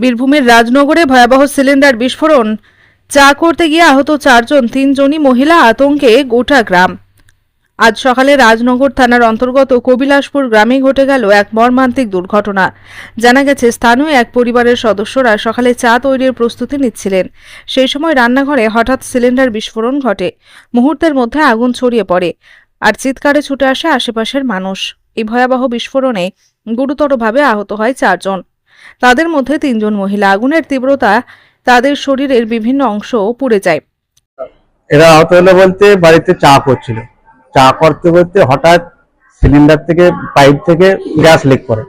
বীরভূমের রাজনগরে ভয়াবহ সিলিন্ডার বিস্ফোরণ। চা করতে গিয়ে আহত চারজন, তিনজনই মহিলা আতঙ্কে গোটা গ্রাম। আজ সকালে রাজনগর থানার অন্তর্গত কবিলাসপুর গ্রামে ঘটে গেল এক মর্মান্তিক দুর্ঘটনা। জানা গেছে, স্থানীয় এক পরিবারের সদস্যরা সকালে চা তৈরির প্রস্তুতি নিচ্ছিলেন। সেই সময় রান্নাঘরে হঠাৎ সিলিন্ডার বিস্ফোরণ ঘটে। মুহূর্তের মধ্যে আগুন ছড়িয়ে পড়ে আর চিৎকারে ছুটে আসে আশেপাশের মানুষ। এই ভয়াবহ বিস্ফোরণে গুরুতরভাবে আহত হয় চারজন। তাদের মধ্যে তিনজন মহিলা। আগুনের তীব্রতা তাদের শরীরের বিভিন্ন অংশ পুড়ে যায়। এরা আহত হলো বলতে বাড়িতে চা করছিল। চা করতে করতে হঠাৎ সিলিন্ডার থেকে পাইপ থেকে গ্যাস লিক করে।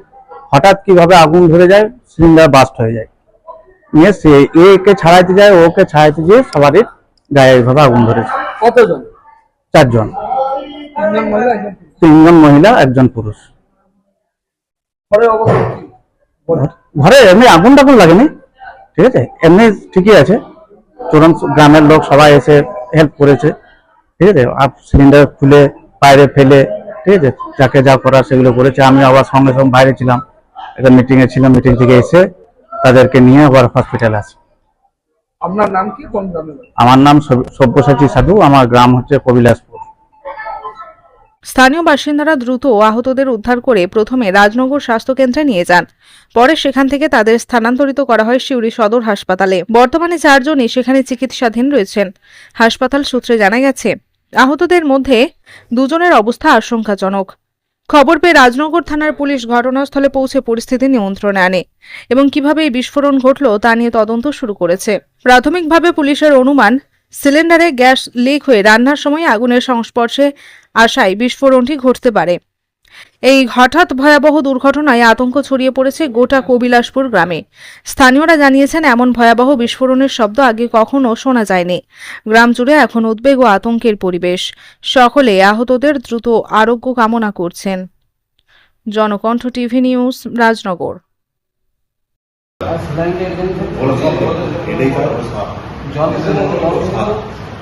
হঠাৎ কীভাবে আগুন ধরে যায় সিলিন্ডার বাস্ট হয়ে যায়। নিয়ে সে একে ছাড়াইতে যায় ওকে ছাড়াইতে গিয়ে সবারই গায়ে এইভাবে আগুন ধরেছে। কতজন? চারজন। তিনজন মহিলা একজন পুরুষ। ঘরের অবস্থা ঘরে এমনি আগুন টাগুন লাগেনি ঠিক আছে? এমনি ঠিকই আছে। তুরন্ত গ্রামের লোক সবাই এসে হেল্প করেছে ঠিক আছে? আর সিলিন্ডার খুলে বাইরে ফেলে ঠিক আছে? যাকে যা করার সেগুলো করেছে। আমি আবার সঙ্গে সঙ্গে বাইরে ছিলাম। একটা মিটিং এ ছিলাম মিটিং থেকে এসে তাদেরকে নিয়ে আবার হসপিটালে আসি। আপনার নাম কি? কোন গ্রামের বাড়ি? আমার নাম সব্যসাচী সাধু। আমার গ্রাম হচ্ছে কবিলাসপুর। স্থানীয় বাসিন্দারা দ্রুত আহতদের উদ্ধার করে প্রথমে রাজনগর স্বাস্থ্যকেন্দ্রে নিয়ে যান। পরে সেখান থেকে তাদের স্থানান্তরিত করা হয় সিউড়ি সদর হাসপাতালে। বর্তমানে চারজনই সেখানে চিকিৎসাধীন রয়েছেন। হাসপাতাল সূত্রে জানা গেছে, আহতদের মধ্যে দুজনের অবস্থা আশঙ্কাজনক। খবর পেয়ে রাজনগর থানার পুলিশ ঘটনাস্থলে পৌঁছে পরিস্থিতি নিয়ন্ত্রণে আনে এবং কীভাবে এই বিস্ফোরণ ঘটল তা নিয়ে তদন্ত শুরু করেছে। প্রাথমিকভাবে পুলিশের অনুমান, সিলিন্ডারে গ্যাস লিক হয়ে রান্নার সময় আগুনের সংস্পর্শে আশায় বিস্ফোরণটি ঘটতে পারে। এই হঠাৎ ভয়াবহ দুর্ঘটনায় আতঙ্ক ছড়িয়ে পড়েছে গোটা কবিলাসপুর গ্রামে। স্থানীয়রা জানিয়েছেন এমন ভয়াবহ বিস্ফোরণের শব্দ আগে কখনো শোনা যায়নি। গ্রাম জুড়ে এখন উদ্বেগ ও আতঙ্কের পরিবেশ। সকলে আহতদের দ্রুত আরোগ্য কামনা করছেন। Janakantha TV news Rajnagar.